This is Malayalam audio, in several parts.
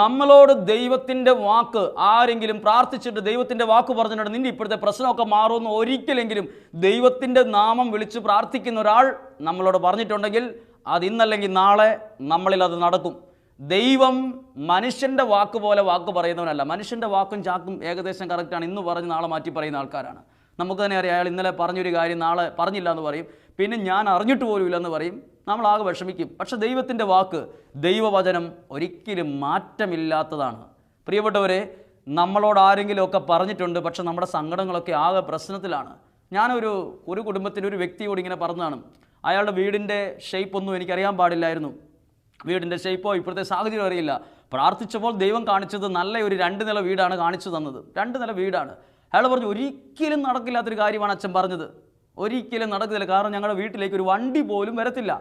നമ്മളോട് ദൈവത്തിന്റെ വാക്ക് ആരെങ്കിലും പ്രാർത്ഥിച്ചിട്ട് ദൈവത്തിന്റെ വാക്ക് പറഞ്ഞിട്ടുണ്ട് നിന്റെ ഇപ്പോഴത്തെ പ്രശ്നമൊക്കെ മാറുമെന്ന് ഒരിക്കലെങ്കിലും ദൈവത്തിന്റെ നാമം വിളിച്ച് പ്രാർത്ഥിക്കുന്ന ഒരാൾ നമ്മളോട് പറഞ്ഞിട്ടുണ്ടെങ്കിൽ അത് ഇന്നല്ലെങ്കിൽ നാളെ നമ്മളിൽ അത് നടക്കും. ദൈവം മനുഷ്യന്റെ വാക്ക് പോലെ വാക്ക് പറയുന്നവനല്ല. മനുഷ്യന്റെ വാക്കും ചാക്കും ഏകദേശം കറക്റ്റാണ്. ഇന്ന് പറഞ്ഞ് നാളെ മാറ്റി പറയുന്ന ആൾക്കാരാണ്. നമുക്ക് തന്നെ അറിയാം അയാൾ ഇന്നലെ പറഞ്ഞൊരു കാര്യം നാളെ പറഞ്ഞില്ല എന്ന് പറയും. പിന്നെ ഞാൻ അറിഞ്ഞിട്ട് പോലുമില്ലെന്ന് പറയും. നമ്മളാകെ വിഷമിക്കും. പക്ഷെ ദൈവത്തിന്റെ വാക്ക് ദൈവവചനം ഒരിക്കലും മാറ്റമില്ലാത്തതാണ്. പ്രിയപ്പെട്ടവരെ നമ്മളോട് ആരെങ്കിലുമൊക്കെ പറഞ്ഞിട്ടുണ്ട് പക്ഷെ നമ്മുടെ സങ്കടങ്ങളൊക്കെ ആകെ പ്രശ്നത്തിലാണ്. ഞാനൊരു ഒരു കുടുംബത്തിന്റെ ഒരു വ്യക്തിയോട് ഇങ്ങനെ പറഞ്ഞതാണ്. അയാളുടെ വീടിന്റെ ഷേപ്പ് ഒന്നും എനിക്കറിയാൻ പാടില്ലായിരുന്നു. വീടിന്റെ ഷേപ്പോ ഇപ്പോഴത്തെ സാഹചര്യം അറിയില്ല. പ്രാർത്ഥിച്ചപ്പോൾ ദൈവം കാണിച്ചത് നല്ല ഒരു രണ്ട് നില വീടാണ് കാണിച്ചു തന്നത്. രണ്ട് നില വീടാണ്. അയാൾ പറഞ്ഞു ഒരിക്കലും നടക്കില്ലാത്തൊരു കാര്യമാണ് അച്ഛൻ പറഞ്ഞത്. ഒരിക്കലും നടക്കത്തില്ല കാരണം ഞങ്ങളുടെ വീട്ടിലേക്ക് ഒരു വണ്ടി പോലും വരത്തില്ല.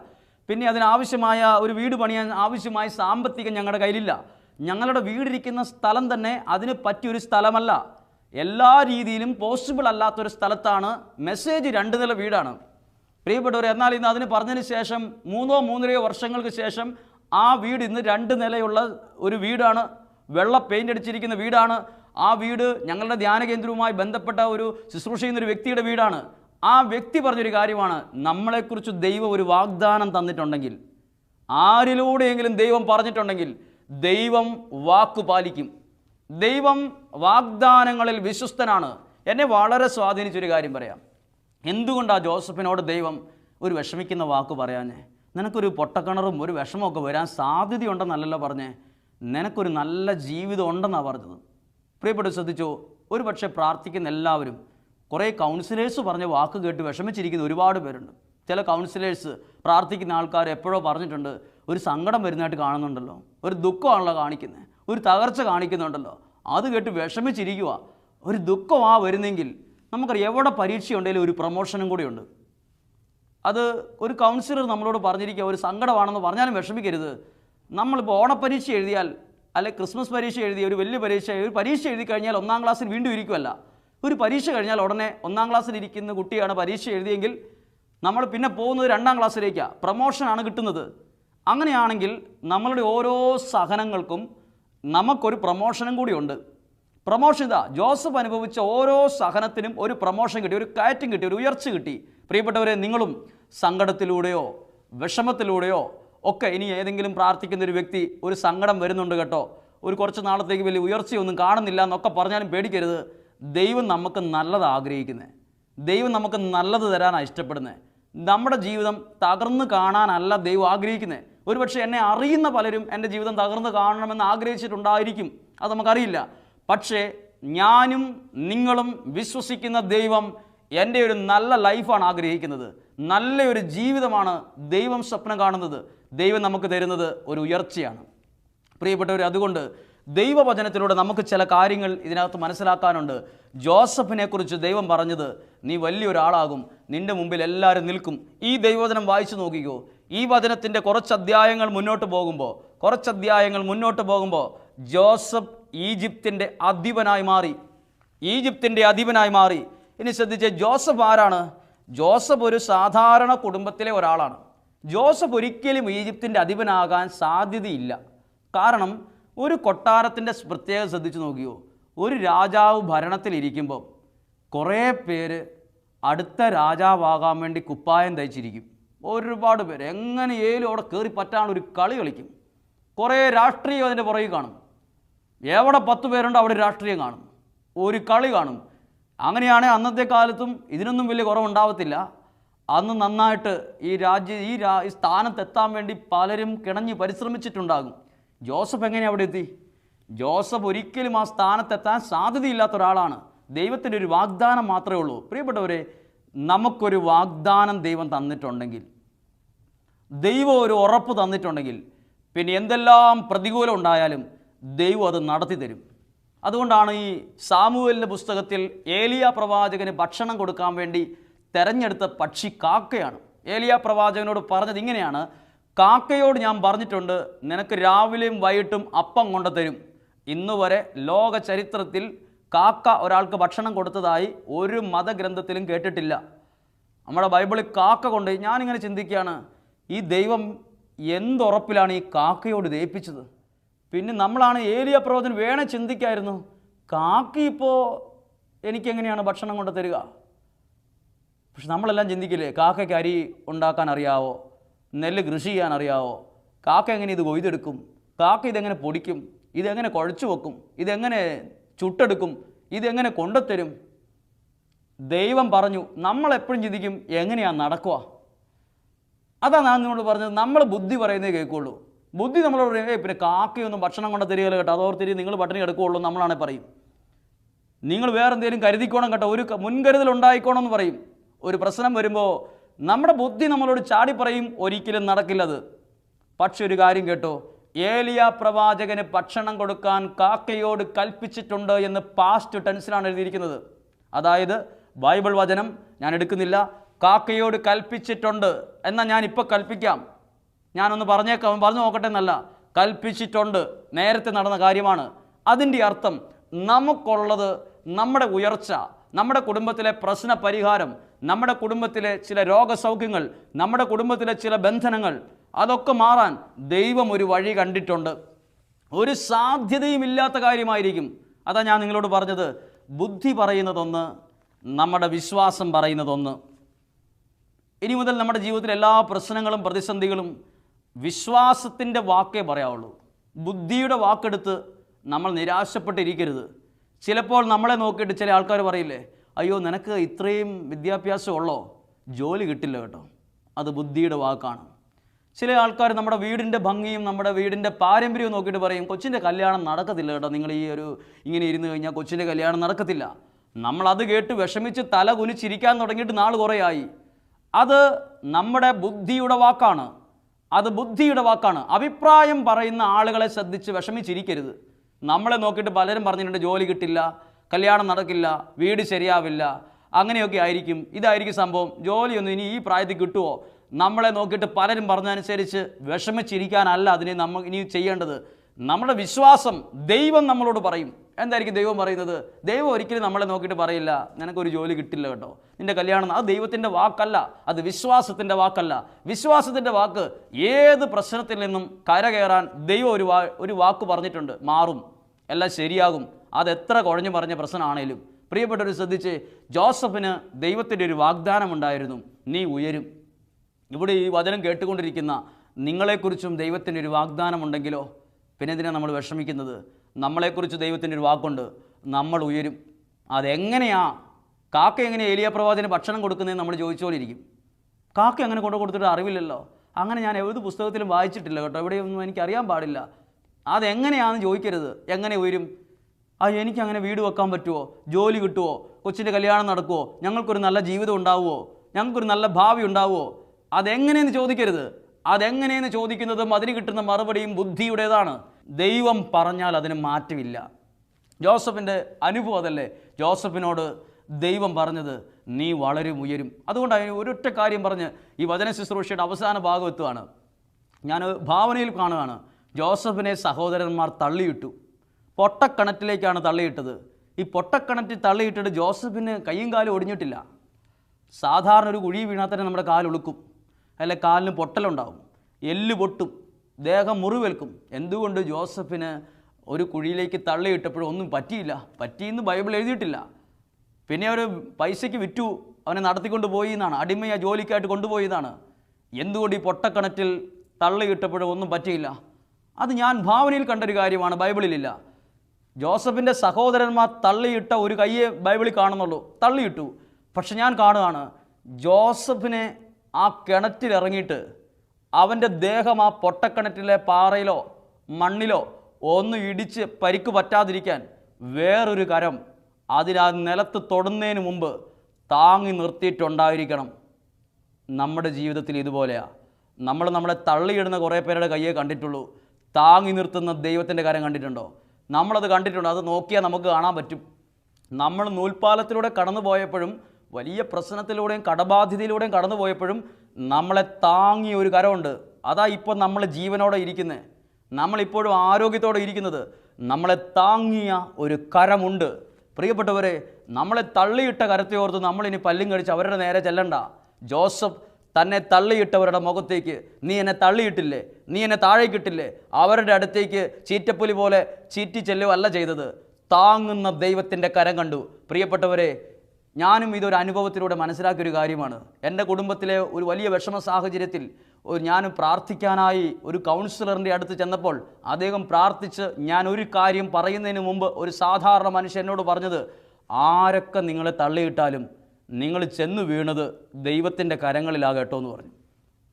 പിന്നെ അതിനാവശ്യമായ ഒരു വീട് പണിയാൻ ആവശ്യമായ സാമ്പത്തികം ഞങ്ങളുടെ കയ്യിലില്ല. ഞങ്ങളുടെ വീടിരിക്കുന്ന സ്ഥലം തന്നെ അതിന് പറ്റിയൊരു സ്ഥലമല്ല. എല്ലാ രീതിയിലും പോസിബിൾ അല്ലാത്തൊരു സ്ഥലത്താണ് മെസ്സേജ് രണ്ട് നില വീടാണ്. പ്രിയപ്പെട്ടവർ എന്നാൽ ഇന്ന് അതിന് പറഞ്ഞതിന് ശേഷം മൂന്നോ മൂന്നരയോ വർഷങ്ങൾക്ക് ശേഷം ആ വീട് ഇന്ന് രണ്ട് നിലയുള്ള ഒരു വീടാണ്. വെള്ള പെയിന്റ് അടിച്ചിരിക്കുന്ന വീടാണ്. ആ വീട് ഞങ്ങളുടെ ധ്യാന കേന്ദ്രവുമായി ബന്ധപ്പെട്ട ഒരു ശുശ്രൂഷ ചെയ്യുന്ന ഒരു വ്യക്തിയുടെ വീടാണ്. ആ വ്യക്തി പറഞ്ഞൊരു കാര്യമാണ് നമ്മളെക്കുറിച്ച് ദൈവം ഒരു വാഗ്ദാനം തന്നിട്ടുണ്ടെങ്കിൽ ആരിലൂടെയെങ്കിലും ദൈവം പറഞ്ഞിട്ടുണ്ടെങ്കിൽ ദൈവം വാക്കു പാലിക്കും. ദൈവം വാഗ്ദാനങ്ങളിൽ വിശ്വസ്തനാണ്. എന്നെ വളരെ സ്വാധീനിച്ചൊരു കാര്യം പറയാം. എന്തുകൊണ്ടാണ് ജോസഫിനോട് ദൈവം ഒരു വിഷമിക്കുന്ന വാക്ക് പറയാഞ്ഞേ? നിനക്കൊരു പൊട്ടക്കിണറും ഒരു വിഷമമൊക്കെ വരാൻ സാധ്യതയുണ്ടെന്നല്ലല്ലോ പറഞ്ഞേ. നിനക്കൊരു നല്ല ജീവിതം ഉണ്ടെന്നാണ് പറഞ്ഞത്. പ്രിയപ്പെട്ട് ശ്രദ്ധിച്ചു? ഒരു പക്ഷേ പ്രാർത്ഥിക്കുന്ന എല്ലാവരും കുറേ കൗൺസിലേഴ്സ് പറഞ്ഞ വാക്ക് കേട്ട് വിഷമിച്ചിരിക്കുന്ന ഒരുപാട് പേരുണ്ട്. ചില കൗൺസിലേഴ്സ് പ്രാർത്ഥിക്കുന്ന ആൾക്കാർ എപ്പോഴോ പറഞ്ഞിട്ടുണ്ട് ഒരു സങ്കടം വരുന്നതായിട്ട് കാണുന്നുണ്ടല്ലോ ഒരു ദുഃഖമാണല്ലോ കാണിക്കുന്നത് ഒരു തകർച്ച കാണിക്കുന്നുണ്ടല്ലോ. അത് കേട്ട് വിഷമിച്ചിരിക്കുക ഒരു ദുഃഖമാ വരുന്നെങ്കിൽ നമുക്കറിയാം എവിടെ പരീക്ഷയുണ്ടെങ്കിലും ഒരു പ്രൊമോഷനും കൂടിയുണ്ട്. അത് ഒരു കൗൺസിലർ നമ്മളോട് പറഞ്ഞിരിക്കുക ഒരു സങ്കടമാണെന്ന് പറഞ്ഞാലും വിഷമിക്കരുത്. നമ്മളിപ്പോൾ ഓണപ്പരീക്ഷ എഴുതിയാൽ അല്ലെ ക്രിസ്മസ് പരീക്ഷ എഴുതി ഒരു വലിയ പരീക്ഷ ഒരു പരീക്ഷ എഴുതി കഴിഞ്ഞാൽ ഒന്നാം ക്ലാസ്സിൽ വീണ്ടും ഇരിക്കുമല്ല ഒരു പരീക്ഷ കഴിഞ്ഞാൽ ഉടനെ ഒന്നാം ക്ലാസ്സിൽ ഇരിക്കുന്ന കുട്ടിയാണ് പരീക്ഷ എഴുതിയെങ്കിൽ നമ്മൾ പിന്നെ പോകുന്നത് രണ്ടാം ക്ലാസ്സിലേക്കാണ് പ്രമോഷനാണ് കിട്ടുന്നത്. അങ്ങനെയാണെങ്കിൽ നമ്മളുടെ ഓരോ സഹനങ്ങൾക്കും നമുക്കൊരു പ്രമോഷനും കൂടിയുണ്ട് പ്രമോഷൻ ഇതാ ജോസഫ് അനുഭവിച്ച ഓരോ സഹനത്തിനും ഒരു പ്രമോഷൻ കിട്ടി ഒരു കയറ്റം കിട്ടി ഒരു ഉയർച്ച കിട്ടി. പ്രിയപ്പെട്ടവരെ നിങ്ങളും സങ്കടത്തിലൂടെയോ വിഷമത്തിലൂടെയോ ഒക്കെ ഇനി ഏതെങ്കിലും പ്രാർത്ഥിക്കുന്ന ഒരു വ്യക്തി ഒരു സങ്കടം വരുന്നുണ്ട് കേട്ടോ. ഒരു കുറച്ച് നാളത്തേക്ക് വലിയ ഉയർച്ചയൊന്നും കാണുന്നില്ല എന്നൊക്കെ പറഞ്ഞാലും പേടിക്കരുത്. ദൈവം നമുക്ക് നല്ലത് ആഗ്രഹിക്കുന്നത് ദൈവം നമുക്ക് നല്ലത് തരാനാണ് ഇഷ്ടപ്പെടുന്നത് നമ്മുടെ ജീവിതം തകർന്നു കാണാനല്ല ദൈവം ആഗ്രഹിക്കുന്നത് ഒരുപക്ഷെ എന്നെ അറിയുന്ന പലരും എന്റെ ജീവിതം തകർന്നു കാണണമെന്ന് ആഗ്രഹിച്ചിട്ടുണ്ടായിരിക്കും. അത് നമുക്കറിയില്ല. പക്ഷേ ഞാനും നിങ്ങളും വിശ്വസിക്കുന്ന ദൈവം എന്റെ ഒരു നല്ല ലൈഫാണ് ആഗ്രഹിക്കുന്നത്. നല്ലൊരു ജീവിതമാണ് ദൈവം സ്വപ്നം കാണുന്നത്. ദൈവം നമുക്ക് തരുന്നത് ഒരു ഉയർച്ചയാണ്. പ്രിയപ്പെട്ടവർ അതുകൊണ്ട് ദൈവവചനത്തിലൂടെ നമുക്ക് ചില കാര്യങ്ങൾ ഇതിനകത്ത് മനസ്സിലാക്കാനുണ്ട്. ജോസഫിനെ കുറിച്ച് ദൈവം പറഞ്ഞത് നീ വലിയൊരാളാകും നിന്റെ മുമ്പിൽ എല്ലാവരും നിൽക്കും. ഈ ദൈവവചനം വായിച്ചു നോക്കിക്കോ. ഈ വചനത്തിന്റെ കുറച്ച് അധ്യായങ്ങൾ മുന്നോട്ട് പോകുമ്പോൾ കുറച്ച് അധ്യായങ്ങൾ മുന്നോട്ട് പോകുമ്പോൾ ജോസഫ് ഈജിപ്തിന്റെ അധിപനായി മാറി. ഈജിപ്തിന്റെ അധിപനായി മാറി. ഇനി ശ്രദ്ധിച്ച് ജോസഫ് ആരാണ്? ജോസഫ് ഒരു സാധാരണ കുടുംബത്തിലെ ഒരാളാണ്. ജോസഫ് ഒരിക്കലും ഈജിപ്തിന്റെ അധിപനാകാൻ സാധ്യതയില്ല. കാരണം ഒരു കൊട്ടാരത്തിന്റെ പ്രത്യേകത ശ്രദ്ധിച്ചു നോക്കിയോ? ഒരു രാജാവ് ഭരണത്തിലിരിക്കുമ്പോൾ കുറേ പേര് അടുത്ത രാജാവാകാൻ വേണ്ടി കുപ്പായം തയ്ച്ചിരിക്കും. ഒരുപാട് പേര്. എങ്ങനെയേലും അവിടെ കയറി പറ്റാണ്ട് ഒരു കളി കളിക്കും. കുറേ രാഷ്ട്രീയം അതിന്റെ പുറകിൽ കാണും. എവിടെ പത്ത് പേരുണ്ടോ അവിടെ രാഷ്ട്രീയം കാണും. ഒരു കളി കാണും. അങ്ങനെയാണെങ്കിൽ അന്നത്തെ കാലത്തും ഇതിനൊന്നും വലിയ കുറവുണ്ടാവത്തില്ല. അന്ന് നന്നായിട്ട് ഈ രാജ്യ ഈ സ്ഥാനത്തെത്താൻ വേണ്ടി പലരും കിണഞ്ഞ് പരിശ്രമിച്ചിട്ടുണ്ടാകും. ജോസഫ് എങ്ങനെ അവിടെ എത്തി? ജോസഫ് ഒരിക്കലും ആ സ്ഥാനത്തെത്താൻ സാധ്യതയില്ലാത്ത ഒരാളാണ്. ദൈവത്തിന്റെ ഒരു വാഗ്ദാനം മാത്രമേ ഉള്ളൂ. പ്രിയപ്പെട്ടവരെ നമുക്കൊരു വാഗ്ദാനം ദൈവം തന്നിട്ടുണ്ടെങ്കിൽ ദൈവം ഒരു ഉറപ്പ് തന്നിട്ടുണ്ടെങ്കിൽ പിന്നെ എന്തെല്ലാം പ്രതികൂലം ഉണ്ടായാലും ദൈവം അത് നടത്തി തരും. അതുകൊണ്ടാണ് ഈ സാമുവലിന്റെ പുസ്തകത്തിൽ ഏലിയ പ്രവാചകന് ഭക്ഷണം കൊടുക്കാൻ വേണ്ടി തെരഞ്ഞെടുത്ത പക്ഷി കാക്കയാണ്. ഏലിയ പ്രവാചകനോട് പറഞ്ഞത് ഇങ്ങനെയാണ് കാക്കയോട് ഞാൻ പറഞ്ഞിട്ടുണ്ട് നിനക്ക് രാവിലെയും വൈകിട്ടും അപ്പം കൊണ്ട് തരും ഇന്നു വരെ ലോക ചരിത്രത്തിൽ കാക്ക ഒരാൾക്ക് ഭക്ഷണം കൊടുത്തതായി ഒരു മതഗ്രന്ഥത്തിലും കേട്ടിട്ടില്ല. നമ്മുടെ ബൈബിളിൽ കാക്ക കൊണ്ട് ഞാനിങ്ങനെ ചിന്തിക്കുകയാണ് ഈ ദൈവം എന്തുറപ്പിലാണ് ഈ കാക്കയോട് ദയിപ്പിച്ചത് പിന്നെ നമ്മളാണ് ഏലിയ പ്രവചനം വേണേ ചിന്തിക്കായിരുന്നു കാക്കി ഇപ്പോൾ എനിക്കെങ്ങനെയാണ് ഭക്ഷണം കൊണ്ട് തരിക പക്ഷെ നമ്മളെല്ലാം ചിന്തിക്കില്ലേ കാക്കയ്ക്ക് അരി ഉണ്ടാക്കാൻ അറിയാവോ? നെല്ല് കൃഷി ചെയ്യാൻ അറിയാവോ കാക്ക എങ്ങനെ ഇത് കൊയ്തെടുക്കും? കാക്ക ഇതെങ്ങനെ പൊടിക്കും? ഇതെങ്ങനെ കുഴച്ചു വെക്കും? ഇതെങ്ങനെ ചുട്ടെടുക്കും? ഇതെങ്ങനെ കൊണ്ടുത്തരും ദൈവം പറഞ്ഞു നമ്മളെപ്പോഴും ചിന്തിക്കും എങ്ങനെയാണ് നടക്കുക? അതാണ് ഞാൻ നിങ്ങളോട് പറഞ്ഞത് നമ്മൾ ബുദ്ധി പറയുന്നേ കേൾക്കുള്ളൂ. ബുദ്ധി നമ്മളോട് പറയും "ഏയ് പിന്നെ കാക്കയൊന്നും ഭക്ഷണം കൊണ്ട് തരികയില്ല കേട്ടോ. അതോർത്തിരി നിങ്ങൾ പട്ടിണി എടുക്കുകയുള്ളൂ നമ്മളാണെ പറയും. നിങ്ങൾ വേറെ എന്തെങ്കിലും കരുതിക്കോണം കേട്ടോ. ഒരു മുൻകരുതൽ ഉണ്ടായിക്കോണം എന്ന് പറയും. ഒരു പ്രശ്നം വരുമ്പോൾ നമ്മുടെ ബുദ്ധി നമ്മളോട് ചാടി പറയും ഒരിക്കലും നടക്കില്ലത്. പക്ഷെ ഒരു കാര്യം കേട്ടോ ഏലിയ പ്രവാചകന് ഭക്ഷണം കൊടുക്കാൻ കാക്കയോട് കൽപ്പിച്ചിട്ടുണ്ട് എന്ന് പാസ്റ്റ് ടെൻസിലാണ് എഴുതിയിരിക്കുന്നത്. അതായത് ബൈബിൾ വചനം ഞാൻ എടുക്കുന്നില്ല കാക്കയോട് കൽപ്പിച്ചിട്ടുണ്ട് എന്നാൽ ഞാൻ ഇപ്പോൾ കൽപ്പിക്കാം. ഞാനൊന്ന് പറഞ്ഞേക്കാം പറഞ്ഞു നോക്കട്ടെ എന്നല്ല കൽപ്പിച്ചിട്ടുണ്ട് നേരത്തെ നടന്ന കാര്യമാണ്. അതിന്റെ അർത്ഥം നമുക്കുള്ളത് നമ്മുടെ ഉയർച്ച നമ്മുടെ കുടുംബത്തിലെ പ്രശ്ന പരിഹാരം നമ്മുടെ കുടുംബത്തിലെ ചില രോഗസൗഖ്യങ്ങൾ നമ്മുടെ കുടുംബത്തിലെ ചില ബന്ധനങ്ങൾ അതൊക്കെ മാറാൻ ദൈവം ഒരു വഴി കണ്ടിട്ടുണ്ട്. ഒരു സാധ്യതയും ഇല്ലാത്ത കാര്യമായിരിക്കും. അതാ ഞാൻ നിങ്ങളോട് പറഞ്ഞത്. ബുദ്ധി പറയുന്നതൊന്ന് നമ്മുടെ വിശ്വാസം പറയുന്നതൊന്ന്. ഇനി മുതൽ നമ്മുടെ ജീവിതത്തിലെ എല്ലാ പ്രശ്നങ്ങളും പ്രതിസന്ധികളും വിശ്വാസത്തിന്റെ വാക്കേ പറയാവുള്ളൂ. ബുദ്ധിയുടെ വാക്കെടുത്ത് നമ്മൾ നിരാശപ്പെട്ടിരിക്കരുത്. ചിലപ്പോൾ നമ്മളെ നോക്കിയിട്ട് ചില ആൾക്കാർ പറയില്ലേ അയ്യോ നിനക്ക് ഇത്രയും വിദ്യാഭ്യാസമുള്ളോ? ജോലി കിട്ടില്ല കേട്ടോ. അത് ബുദ്ധിയുടെ വാക്കാണ്. ചില ആൾക്കാർ നമ്മുടെ വീടിന്റെ ഭംഗിയും നമ്മുടെ വീടിന്റെ പാരമ്പര്യവും നോക്കിയിട്ട് പറയും കൊച്ചിന്റെ കല്യാണം നടക്കത്തില്ല കേട്ടോ. നിങ്ങൾ ഈ ഒരു ഇങ്ങനെ ഇരുന്ന് കഴിഞ്ഞാൽ കൊച്ചിന്റെ കല്യാണം നടക്കത്തില്ല. നമ്മളത് കേട്ട് വിഷമിച്ച് തല കുലിച്ചിരിക്കാൻ തുടങ്ങിയിട്ട് നാൾ കുറേയായി. അത് നമ്മുടെ ബുദ്ധിയുടെ വാക്കാണ്. അത് ബുദ്ധിയുടെ വാക്കാണ്. അഭിപ്രായം പറയുന്ന ആളുകളെ ശ്രദ്ധിച്ച് വിഷമിച്ചിരിക്കരുത്. നമ്മളെ നോക്കിയിട്ട് പലരും പറഞ്ഞിട്ടുണ്ട് ജോലി കിട്ടില്ല. കല്യാണം നടക്കില്ല വീട് ശരിയാവില്ല അങ്ങനെയൊക്കെ ആയിരിക്കും. ഇതായിരിക്കും സംഭവം. ജോലിയൊന്നും ഇനി ഈ പ്രായത്തിൽ കിട്ടുമോ നമ്മളെ നോക്കിയിട്ട് പലരും പറഞ്ഞതനുസരിച്ച് വിഷമിച്ചിരിക്കാനല്ല അതിനെ നമ്മൾ ഇനി ചെയ്യേണ്ടത്. നമ്മുടെ വിശ്വാസം ദൈവം നമ്മളോട് പറയും. എന്തായിരിക്കും ദൈവം പറയുന്നത്? ദൈവം ഒരിക്കലും നമ്മളെ നോക്കിയിട്ട് പറയില്ല. നിനക്കൊരു ജോലി കിട്ടില്ല കേട്ടോ. നിന്റെ കല്യാണം അത് ദൈവത്തിന്റെ വാക്കല്ല. അത് വിശ്വാസത്തിന്റെ വാക്കല്ല. വിശ്വാസത്തിന്റെ വാക്ക് ഏത് പ്രശ്നത്തിൽ നിന്നും കരകയറാൻ ദൈവം ഒരു ഒരു വാക്ക് പറഞ്ഞിട്ടുണ്ട്. മാറും. എല്ലാം ശരിയാകും. അത് എത്ര കുഴഞ്ഞു പറഞ്ഞ പ്രശ്നമാണേലും. പ്രിയപ്പെട്ടവർ ശ്രദ്ധിച്ച് ജോസഫിന് ദൈവത്തിന്റെ ഒരു വാഗ്ദാനം ഉണ്ടായിരുന്നു നീ ഉയരും. ഇവിടെ ഈ വചനം കേട്ടുകൊണ്ടിരിക്കുന്ന നിങ്ങളെക്കുറിച്ചും ദൈവത്തിന്റെ ഒരു വാഗ്ദാനം ഉണ്ടെങ്കിലോ പിന്നെ എന്തിനാണ് നമ്മൾ വിഷമിക്കുന്നത്? നമ്മളെക്കുറിച്ച് ദൈവത്തിന്റെ ഒരു വാക്കുണ്ട് നമ്മൾ ഉയരും. അതെങ്ങനെയാ? കാക്ക എങ്ങനെ ഏലിയ പ്രവാചന് ഭക്ഷണം കൊടുക്കുന്നതെന്ന് നമ്മൾ ചോദിച്ചുകൊണ്ടിരിക്കും. കാക്ക അങ്ങനെ കൊണ്ടു കൊടുത്തിട്ട് അറിവില്ലല്ലോ. അങ്ങനെ ഞാൻ ഏത് പുസ്തകത്തിലും വായിച്ചിട്ടില്ല കേട്ടോ. എവിടെയൊന്നും എനിക്കറിയാൻ പാടില്ല. അതെങ്ങനെയാണെന്ന് ചോദിക്കരുത്. എങ്ങനെ ഉയരും? ആ എനിക്ക് അങ്ങനെ വീട് വെക്കാൻ പറ്റുമോ ജോലി കിട്ടുമോ കൊച്ചിന്റെ കല്യാണം നടക്കുമോ ഞങ്ങൾക്കൊരു നല്ല ജീവിതം ഉണ്ടാവുമോ ഞങ്ങൾക്കൊരു നല്ല ഭാവി ഉണ്ടാവുമോ അതെങ്ങനെയെന്ന് ചോദിക്കരുത്. അതെങ്ങനെയെന്ന് ചോദിക്കുന്നതും അതിന് കിട്ടുന്ന മറുപടിയും ബുദ്ധിയുടേതാണ്. ദൈവം പറഞ്ഞാൽ അതിന് മാറ്റമില്ല. ജോസഫിന്റെ അനുഭവം അതല്ലേ? ജോസഫിനോട് ദൈവം പറഞ്ഞത് നീ വളരും ഉയരും. അതുകൊണ്ട് അതിന് ഒരൊറ്റ കാര്യം പറഞ്ഞ് ഈ വചന ശുശ്രൂഷയുടെ അവസാന ഭാഗം എത്തുവാണ്. ഞാൻ ഭാവനയിൽ കാണുകയാണ്. ജോസഫിനെ സഹോദരന്മാർ തള്ളിയിട്ടു. പൊട്ടക്കിണറ്റിലേക്കാണ് തള്ളിയിട്ടത്. ഈ പൊട്ടക്കിണറ്റിൽ തള്ളിയിട്ടിട്ട് ജോസഫിന് കയ്യും കാലും ഒടിഞ്ഞിട്ടില്ല. സാധാരണ ഒരു കുഴി വീണാൽ തന്നെ നമ്മുടെ കാലൊളുക്കും അല്ലെ കാലിന് പൊട്ടലുണ്ടാവും. എല്ല് പൊട്ടും. ദേഹം മുറിവേൽക്കും. എന്തുകൊണ്ട് ജോസഫിന് ഒരു കുഴിയിലേക്ക് തള്ളിയിട്ടപ്പോഴും ഒന്നും പറ്റിയില്ല? പറ്റിയെന്ന് ബൈബിൾ എഴുതിയിട്ടില്ല. പിന്നെ അവർ പൈസയ്ക്ക് വിറ്റു. അവനെ നടത്തിക്കൊണ്ട് പോയി എന്നാണ്. അടിമയെ ജോലിക്കായിട്ട് കൊണ്ടുപോയി എന്നാണ്. എന്തുകൊണ്ട് ഈ പൊട്ടക്കണറ്റിൽ തള്ളിയിട്ടപ്പോഴും ഒന്നും പറ്റിയില്ല? അത് ഞാൻ ഭാവനയിൽ കണ്ടൊരു കാര്യമാണ് ബൈബിളിലില്ല. ജോസഫിന്റെ സഹോദരന്മാർ തള്ളിയിട്ട ഒരു കയ്യെ ബൈബിളിൽ കാണുന്നുള്ളൂ. തള്ളിയിട്ടു. പക്ഷെ ഞാൻ കാണുകയാണ് ജോസഫിനെ ആ കിണറ്റിലിറങ്ങിയിട്ട് അവന്റെ ദേഹം ആ പൊട്ടക്കിണറ്റിലെ പാറയിലോ മണ്ണിലോ ഒന്ന് ഇടിച്ച് പരിക്ക് പറ്റാതിരിക്കാൻ വേറൊരു കരം അതിനാ നിലത്ത് തൊടുന്നതിന് മുമ്പ് താങ്ങി നിർത്തിയിട്ടുണ്ടായിരിക്കണം. നമ്മുടെ ജീവിതത്തിൽ ഇതുപോലെയാണ് നമ്മൾ നമ്മളെ തള്ളിയിടുന്ന കുറേ പേരുടെ കയ്യെ കണ്ടിട്ടുള്ളൂ. താങ്ങി നിർത്തുന്ന ദൈവത്തിന്റെ കാര്യം കണ്ടിട്ടുണ്ടോ? നമ്മളത് കണ്ടിട്ടുണ്ട്. അത് നോക്കിയാൽ നമുക്ക് കാണാൻ പറ്റും. നമ്മൾ നൂൽപ്പാലത്തിലൂടെ കടന്നു പോയപ്പോഴും വലിയ പ്രശ്നത്തിലൂടെയും കടബാധ്യതയിലൂടെയും കടന്നു പോയപ്പോഴും നമ്മളെ താങ്ങിയ ഒരു കരമുണ്ട്. അതാ ഇപ്പോൾ നമ്മൾ ജീവനോടെ ഇരിക്കുന്നത് നമ്മളിപ്പോഴും ആരോഗ്യത്തോടെ ഇരിക്കുന്നത്. നമ്മളെ താങ്ങിയ ഒരു കരമുണ്ട്. പ്രിയപ്പെട്ടവരെ നമ്മളെ തള്ളിയിട്ട കരത്തെ ഓർത്ത് നമ്മളിനി പല്ലും കടിച്ച് അവരുടെ നേരെ ചെല്ലണ്ട. ജോസഫ് തന്നെ തള്ളിയിട്ടവരുടെ മുഖത്തേക്ക് നീ എന്നെ തള്ളിയിട്ടില്ലേ? നീ എന്നെ താഴേക്കിട്ടില്ലേ? അവരുടെ അടുത്തേക്ക് ചീറ്റപ്പുലി പോലെ ചീറ്റി ചെല്ലുകയല്ല ചെയ്തത്. താങ്ങുന്ന ദൈവത്തിന്റെ കരം കണ്ടു. പ്രിയപ്പെട്ടവരെ ഞാനും ഇതൊരു അനുഭവത്തിലൂടെ മനസ്സിലാക്കിയൊരു കാര്യമാണ്. എന്റെ കുടുംബത്തിലെ ഒരു വലിയ വിഷമ സാഹചര്യത്തിൽ ഒരു ഞാൻ പ്രാർത്ഥിക്കാനായി ഒരു കൗൺസിലറിന്റെ അടുത്ത് ചെന്നപ്പോൾ അദ്ദേഹം പ്രാർത്ഥിച്ച് ഞാൻ ഒരു കാര്യം പറയുന്നതിന് മുമ്പ് ഒരു സാധാരണ മനുഷ്യനോട് പറഞ്ഞത് ആരൊക്കെ നിങ്ങളെ തള്ളിയിട്ടാലും നിങ്ങൾ ചെന്ന് വീണത് ദൈവത്തിന്റെ കരങ്ങളിലാകട്ടോ എന്ന് പറഞ്ഞു.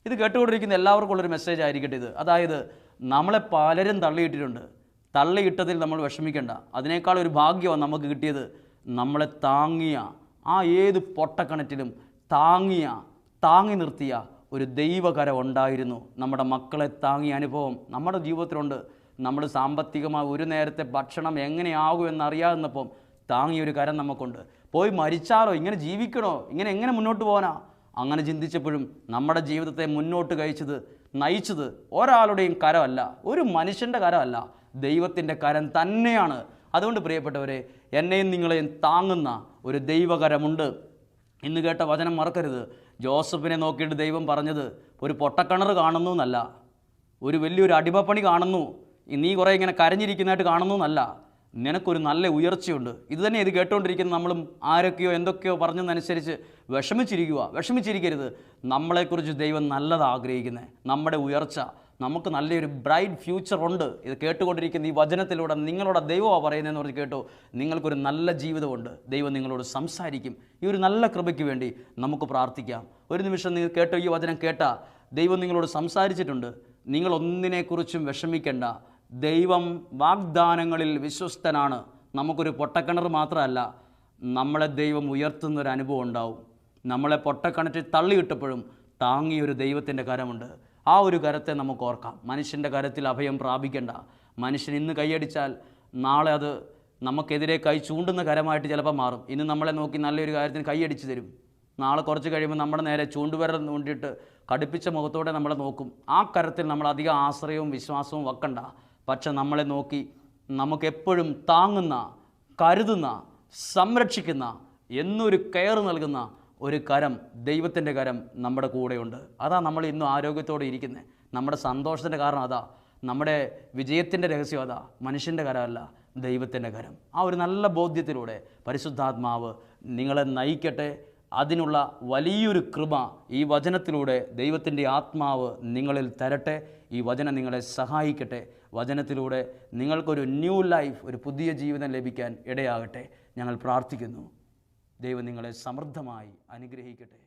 ഇത് കേട്ടുകൊണ്ടിരിക്കുന്ന എല്ലാവർക്കും ഉള്ളൊരു മെസ്സേജ് ആയിരിക്കട്ടെ ഇത്. അതായത് നമ്മളെ പലരും തള്ളിയിട്ടിട്ടുണ്ട്. തള്ളിയിട്ടതിൽ നമ്മൾ വിഷമിക്കേണ്ട. അതിനേക്കാൾ ഒരു ഭാഗ്യമാണ് നമുക്ക് കിട്ടിയത് നമ്മളെ താങ്ങിയ ആ ഏത് പൊട്ടക്കണറ്റിലും താങ്ങിയ താങ്ങി നിർത്തിയ ഒരു ദൈവകരം ഉണ്ടായിരുന്നു. നമ്മുടെ മക്കളെ താങ്ങിയ അനുഭവം നമ്മുടെ ജീവിതത്തിലുണ്ട്. നമ്മൾ സാമ്പത്തികമായി ഒരു നേരത്തെ ഭക്ഷണം എങ്ങനെയാകും എന്നറിയാവുന്നപ്പം താങ്ങിയ ഒരു കരം നമുക്കുണ്ട്. പോയി മരിച്ചാലോ? ഇങ്ങനെ ജീവിക്കണോ? ഇങ്ങനെ എങ്ങനെ മുന്നോട്ട് പോകാനാ അങ്ങനെ ചിന്തിച്ചപ്പോഴും നമ്മുടെ ജീവിതത്തെ മുന്നോട്ട് കഴിച്ചത് നയിച്ചത് ഒരാളുടെയും കരമല്ല ഒരു മനുഷ്യന്റെ കരമല്ല. ദൈവത്തിന്റെ കരം തന്നെയാണ്. അതുകൊണ്ട് പ്രിയപ്പെട്ടവരെ എന്നെയും നിങ്ങളെയും താങ്ങുന്ന ഒരു ദൈവകരമുണ്ട്. ഇന്ന് കേട്ട വചനം മറക്കരുത്. ജോസഫിനെ നോക്കിയിട്ട് ദൈവം പറഞ്ഞത് ഒരു പൊട്ടക്കിണർ കാണുന്നു എന്നല്ല. ഒരു വലിയൊരു അടിമപ്പണി കാണുന്നു. നീ കുറേ ഇങ്ങനെ കരഞ്ഞിരിക്കുന്നതായിട്ട് കാണുന്നു എന്നല്ല. നിനക്കൊരു നല്ല ഉയർച്ചയുണ്ട്. ഇത് തന്നെ ഇത് കേട്ടുകൊണ്ടിരിക്കുന്ന നമ്മളും ആരൊക്കെയോ എന്തൊക്കെയോ പറഞ്ഞതനുസരിച്ച് വിഷമിച്ചിരിക്കുക വിഷമിച്ചിരിക്കരുത്. നമ്മളെക്കുറിച്ച് ദൈവം നല്ലത് ആഗ്രഹിക്കുന്നത് നമ്മുടെ ഉയർച്ച. നമുക്ക് നല്ലൊരു ബ്രൈറ്റ് ഫ്യൂച്ചർ ഉണ്ട്. ഇത് കേട്ടുകൊണ്ടിരിക്കുന്ന ഈ വചനത്തിലൂടെ നിങ്ങളുടെ ദൈവമാണ് പറയുന്നതെന്ന് പറഞ്ഞ് കേട്ടോ. നിങ്ങൾക്കൊരു നല്ല ജീവിതമുണ്ട്. ദൈവം നിങ്ങളോട് സംസാരിക്കും. ഈ ഒരു നല്ല കൃപയ്ക്ക് വേണ്ടി നമുക്ക് പ്രാർത്ഥിക്കാം. ഒരു നിമിഷം നിങ്ങൾ കേട്ടോ ഈ വചനം കേട്ടാ. ദൈവം നിങ്ങളോട് സംസാരിച്ചിട്ടുണ്ട്. നിങ്ങളൊന്നിനെക്കുറിച്ചും വിഷമിക്കേണ്ട. ദൈവം വാഗ്ദാനങ്ങളിൽ വിശ്വസ്തനാണ്. നമുക്കൊരു പൊട്ടക്കിണർ മാത്രമല്ല നമ്മളെ ദൈവം ഉയർത്തുന്ന ഒരു അനുഭവം ഉണ്ടാവും. നമ്മളെ പൊട്ടക്കിണറ്റിൽ തള്ളിയിട്ടപ്പോഴും താങ്ങിയൊരു ദൈവത്തിന്റെ കരമുണ്ട്. ആ ഒരു കരത്തെ നമുക്ക് ഓർക്കാം. മനുഷ്യന്റെ കരത്തിൽ അഭയം പ്രാപിക്കേണ്ട. മനുഷ്യൻ ഇന്ന് കൈയടിച്ചാൽ നാളെ അത് നമുക്കെതിരെ കൈ ചൂണ്ടുന്ന കരമായിട്ട് ചിലപ്പോൾ മാറും. ഇന്ന് നമ്മളെ നോക്കി നല്ലൊരു കാര്യത്തിന് കൈയടിച്ച് തരും. നാളെ കുറച്ച് കഴിയുമ്പോൾ നമ്മുടെ നേരെ ചൂണ്ടുവരൽ കൊണ്ടിട്ട് കടുപ്പിച്ച മുഖത്തോടെ നമ്മളെ നോക്കും. ആ കരത്തിൽ നമ്മൾ അധികം ആശ്രയവും വിശ്വാസവും വെക്കണ്ട. പക്ഷെ നമ്മളെ നോക്കി നമുക്കെപ്പോഴും താങ്ങുന്ന കരുതുന്ന സംരക്ഷിക്കുന്ന എന്നൊരു കെയർ നൽകുന്ന ഒരു കരം ദൈവത്തിന്റെ കരം നമ്മുടെ കൂടെയുണ്ട്. അതാ നമ്മൾ ഇന്നും ആരോഗ്യത്തോടെ ഇരിക്കുന്നത് നമ്മുടെ സന്തോഷത്തിന്റെ കാരണം അതാ. നമ്മുടെ വിജയത്തിന്റെ രഹസ്യം അതാ. മനുഷ്യന്റെ കരമല്ല ദൈവത്തിന്റെ കരം. ആ ഒരു നല്ല ബോധ്യത്തിലൂടെ പരിശുദ്ധാത്മാവ് നിങ്ങളെ നയിക്കട്ടെ. അതിനുള്ള വലിയൊരു കൃപ ഈ വചനത്തിലൂടെ ദൈവത്തിന്റെ ആത്മാവ് നിങ്ങളിൽ തരട്ടെ. ഈ വചനം നിങ്ങളെ സഹായിക്കട്ടെ. വചനത്തിലൂടെ നിങ്ങൾക്കൊരു ന്യൂ ലൈഫ് ഒരു പുതിയ ജീവിതം ലഭിക്കാൻ ഇടയാകട്ടെ. ഞങ്ങൾ പ്രാർത്ഥിക്കുന്നു. ദൈവം നിങ്ങളെ സമൃദ്ധമായി അനുഗ്രഹിക്കട്ടെ.